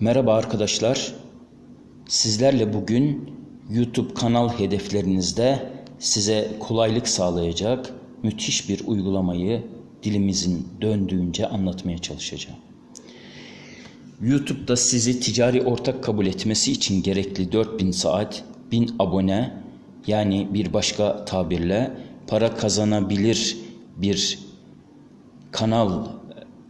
Merhaba arkadaşlar. Sizlerle bugün YouTube kanal hedeflerinizde size kolaylık sağlayacak müthiş bir uygulamayı dilimizin döndüğünce anlatmaya çalışacağım. YouTube'da sizi ticari ortak kabul etmesi için gerekli 4000 saat, 1000 abone yani bir başka tabirle para kazanabilir bir kanal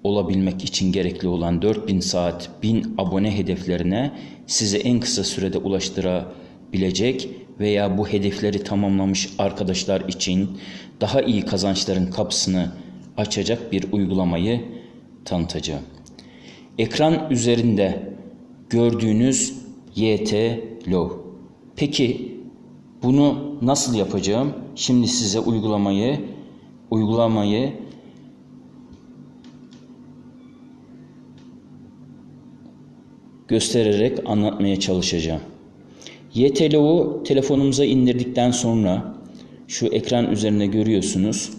olabilmek için gerekli olan 4000 saat 1000 abone hedeflerine sizi en kısa sürede ulaştırabilecek veya bu hedefleri tamamlamış arkadaşlar için daha iyi kazançların kapısını açacak bir uygulamayı tanıtacağım. Ekran üzerinde gördüğünüz YT Low. Peki bunu nasıl yapacağım? Şimdi size uygulamayı uygulamayı göstererek anlatmaya çalışacağım. YTLO'yu telefonumuza indirdikten sonra şu ekran üzerinde görüyorsunuz.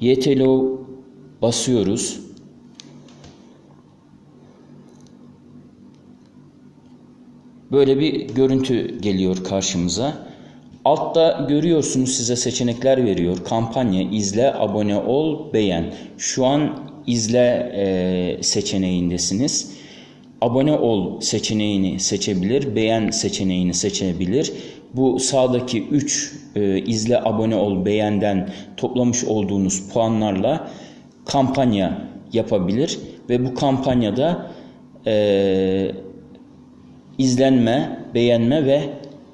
YTLO basıyoruz. Böyle bir görüntü geliyor karşımıza. Altta görüyorsunuz size seçenekler veriyor. Kampanya, izle, abone ol, beğen. Şu an izle e, seçeneğindesiniz. Abone ol seçeneğini seçebilir, beğen seçeneğini seçebilir. Bu sağdaki 3 e, izle, abone ol, beğenden toplamış olduğunuz puanlarla kampanya yapabilir ve bu kampanyada e, izlenme, beğenme ve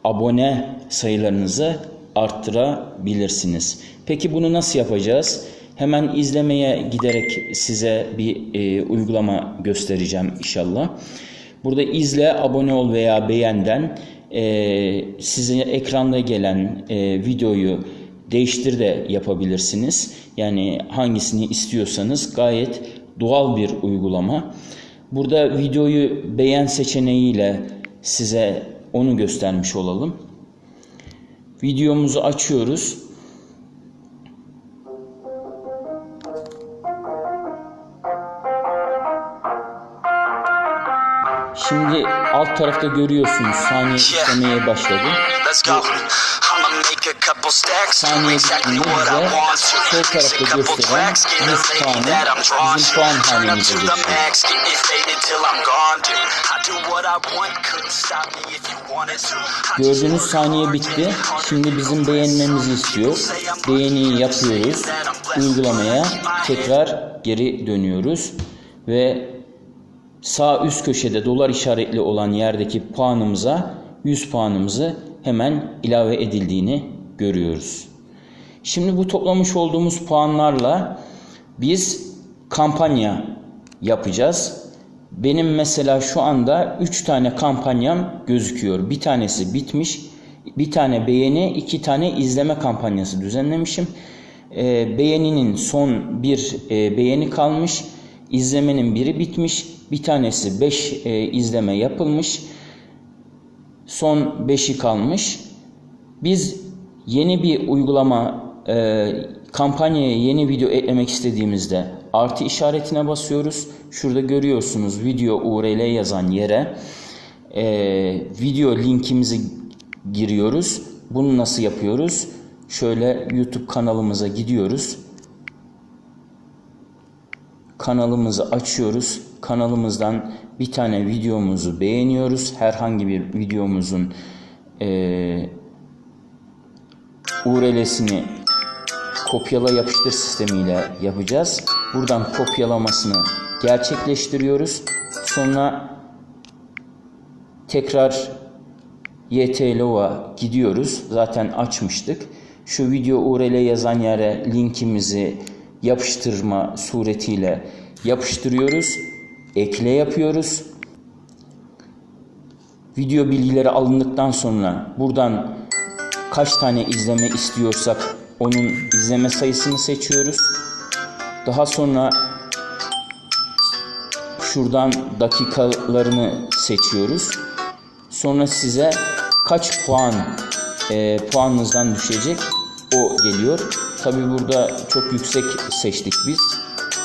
abone sayılarınızı arttırabilirsiniz. Peki bunu nasıl yapacağız? Hemen izlemeye giderek size bir e, uygulama göstereceğim inşallah. Burada izle, abone ol veya beğenden e, size ekranda gelen e, videoyu değiştir de yapabilirsiniz. Yani hangisini istiyorsanız gayet doğal bir uygulama. Burada videoyu beğen seçeneğiyle size onu göstermiş olalım. Videomuzu açıyoruz. Alt tarafta görüyorsunuz saniye işlemeye başladı. Saniye bittiğinde sol tarafta gösteren tracks, get a 100 lady puanı bizim puan halimize geçiyor. Gördüğünüz saniye bitti. Şimdi bizim beğenmemizi istiyor. Beğeniyi yapıyoruz. Uygulamaya tekrar geri dönüyoruz. Ve sağ üst köşede dolar işaretli olan yerdeki puanımıza 100 puanımızı hemen ilave edildiğini görüyoruz. Şimdi bu toplamış olduğumuz puanlarla biz kampanya yapacağız. Benim mesela şu anda 3 tane kampanyam gözüküyor. Bir tanesi bitmiş, bir tane beğeni, iki tane izleme kampanyası düzenlemişim. Ee, beğeninin son bir e, beğeni kalmış, izlemenin biri bitmiş, bir tanesi 5 izleme yapılmış, son 5'i kalmış. Biz yeni bir uygulama e, kampanyaya yeni video eklemek istediğimizde artı işaretine basıyoruz. Şurada görüyorsunuz video URL yazan yere e, video linkimizi giriyoruz. Bunu nasıl yapıyoruz? Şöyle YouTube kanalımıza gidiyoruz. Kanalımızı açıyoruz. Kanalımızdan bir tane videomuzu beğeniyoruz. Herhangi bir videomuzun e, URL'sini kopyala yapıştır sistemiyle yapacağız. Buradan kopyalamasını gerçekleştiriyoruz. Sonra tekrar YTLO'a gidiyoruz. Zaten açmıştık. Şu video URL yazan yere linkimizi yapıştırma suretiyle yapıştırıyoruz. Ekle yapıyoruz. Video bilgileri alındıktan sonra buradan kaç tane izleme istiyorsak onun izleme sayısını seçiyoruz. Daha sonra şuradan dakikalarını seçiyoruz. Sonra size kaç puan e, puanınızdan düşecek o geliyor. Tabi burada çok yüksek seçtik biz.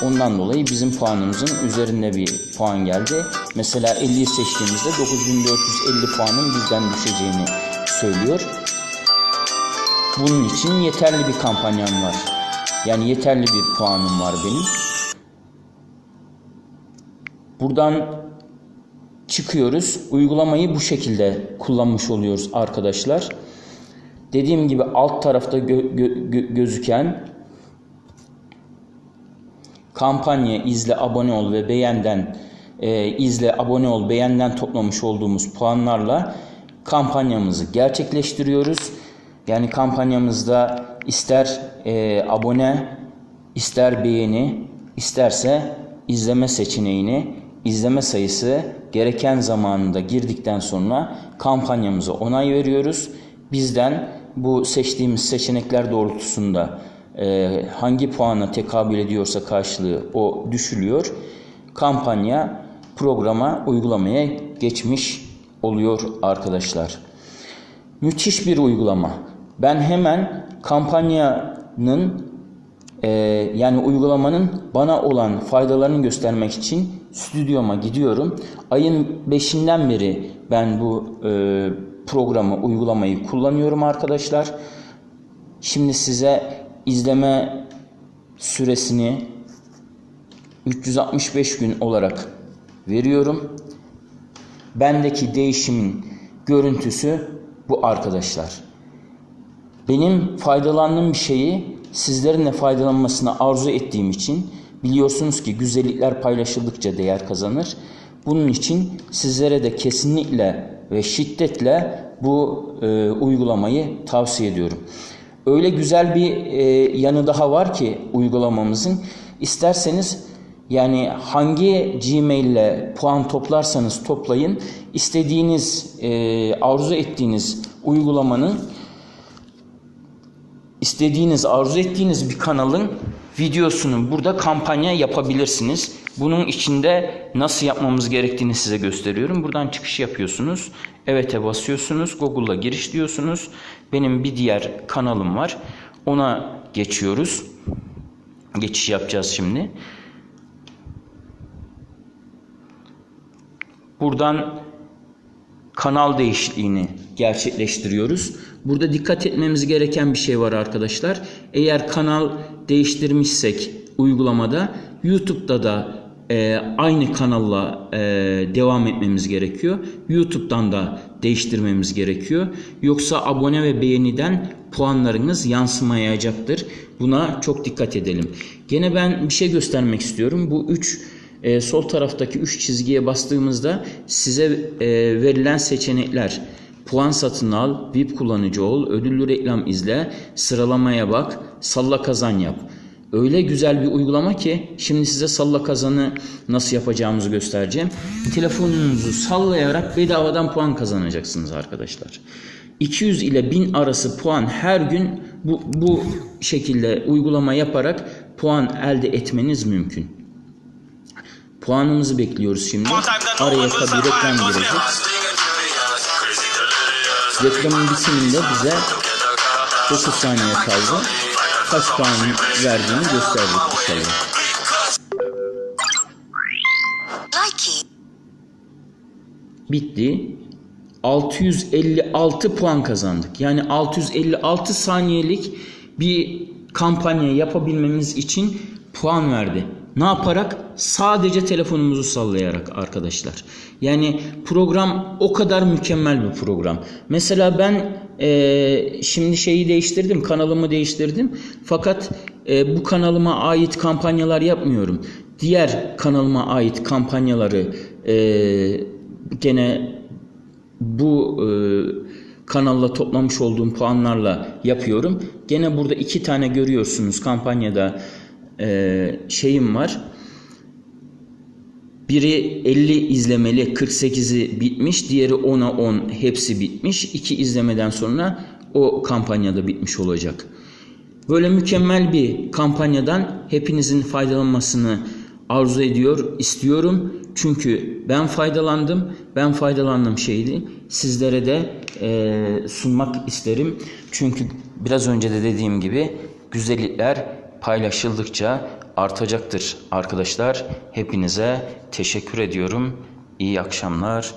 Ondan dolayı bizim puanımızın üzerinde bir puan geldi. Mesela 50'yi seçtiğimizde 9450 puanın bizden düşeceğini söylüyor. Bunun için yeterli bir kampanyam var. Yani yeterli bir puanım var benim. Buradan çıkıyoruz. Uygulamayı bu şekilde kullanmış oluyoruz arkadaşlar. Dediğim gibi alt tarafta gö- gö- gö- gözüken kampanya izle abone ol ve beğenden e, izle abone ol beğenden toplamış olduğumuz puanlarla kampanyamızı gerçekleştiriyoruz. Yani kampanyamızda ister e, abone ister beğeni isterse izleme seçeneğini izleme sayısı gereken zamanında girdikten sonra kampanyamıza onay veriyoruz. Bizden bu seçtiğimiz seçenekler doğrultusunda e, hangi puana tekabül ediyorsa karşılığı o düşülüyor. Kampanya programa uygulamaya geçmiş oluyor arkadaşlar. Müthiş bir uygulama. Ben hemen kampanyanın e, yani uygulamanın bana olan faydalarını göstermek için stüdyoma gidiyorum. Ayın 5'inden beri ben bu e, programı, uygulamayı kullanıyorum arkadaşlar. Şimdi size izleme süresini 365 gün olarak veriyorum. Bendeki değişimin görüntüsü bu arkadaşlar. Benim faydalandığım bir şeyi sizlerin de faydalanmasını arzu ettiğim için biliyorsunuz ki güzellikler paylaşıldıkça değer kazanır. Bunun için sizlere de kesinlikle ve şiddetle bu e, uygulamayı tavsiye ediyorum. Öyle güzel bir e, yanı daha var ki uygulamamızın. İsterseniz yani hangi Gmail ile puan toplarsanız toplayın istediğiniz e, arzu ettiğiniz uygulamanın istediğiniz, arzu ettiğiniz bir kanalın videosunu burada kampanya yapabilirsiniz. Bunun içinde nasıl yapmamız gerektiğini size gösteriyorum. Buradan çıkış yapıyorsunuz. Evet'e basıyorsunuz. Google'a giriş diyorsunuz. Benim bir diğer kanalım var. Ona geçiyoruz. Geçiş yapacağız şimdi. Buradan kanal değişikliğini gerçekleştiriyoruz. Burada dikkat etmemiz gereken bir şey var arkadaşlar. Eğer kanal değiştirmişsek uygulamada YouTube'da da e, aynı kanalla e, devam etmemiz gerekiyor. YouTube'dan da değiştirmemiz gerekiyor. Yoksa abone ve beğeniden puanlarınız yansımayacaktır. Buna çok dikkat edelim. Gene ben bir şey göstermek istiyorum. Bu 3 e, sol taraftaki 3 çizgiye bastığımızda size e, verilen seçenekler puan satın al, VIP kullanıcı ol, ödüllü reklam izle, sıralamaya bak, salla kazan yap. Öyle güzel bir uygulama ki şimdi size salla kazanı nasıl yapacağımızı göstereceğim. Telefonunuzu sallayarak bedavadan puan kazanacaksınız arkadaşlar. 200 ile 1000 arası puan her gün bu, bu şekilde uygulama yaparak puan elde etmeniz mümkün. Puanımızı bekliyoruz şimdi. Araya tabi reklam girecek. Reklamın bitiminde bize 9 saniye kaldı. Kaç puan verdiğini gösterecek inşallah. Bitti. 656 puan kazandık. Yani 656 saniyelik bir kampanya yapabilmemiz için puan verdi. Ne yaparak? Sadece telefonumuzu sallayarak arkadaşlar. Yani program o kadar mükemmel bir program. Mesela ben e, şimdi şeyi değiştirdim, kanalımı değiştirdim. Fakat e, bu kanalıma ait kampanyalar yapmıyorum. Diğer kanalıma ait kampanyaları e, gene bu e, kanalla toplamış olduğum puanlarla yapıyorum. Gene burada iki tane görüyorsunuz kampanyada e, şeyim var. Biri 50 izlemeli 48'i bitmiş. Diğeri 10'a 10 hepsi bitmiş. İki izlemeden sonra o kampanyada bitmiş olacak. Böyle mükemmel bir kampanyadan hepinizin faydalanmasını arzu ediyor, istiyorum. Çünkü ben faydalandım. Ben faydalandığım şeydi. Sizlere de e, sunmak isterim. Çünkü biraz önce de dediğim gibi güzellikler paylaşıldıkça artacaktır arkadaşlar. Hepinize teşekkür ediyorum. İyi akşamlar.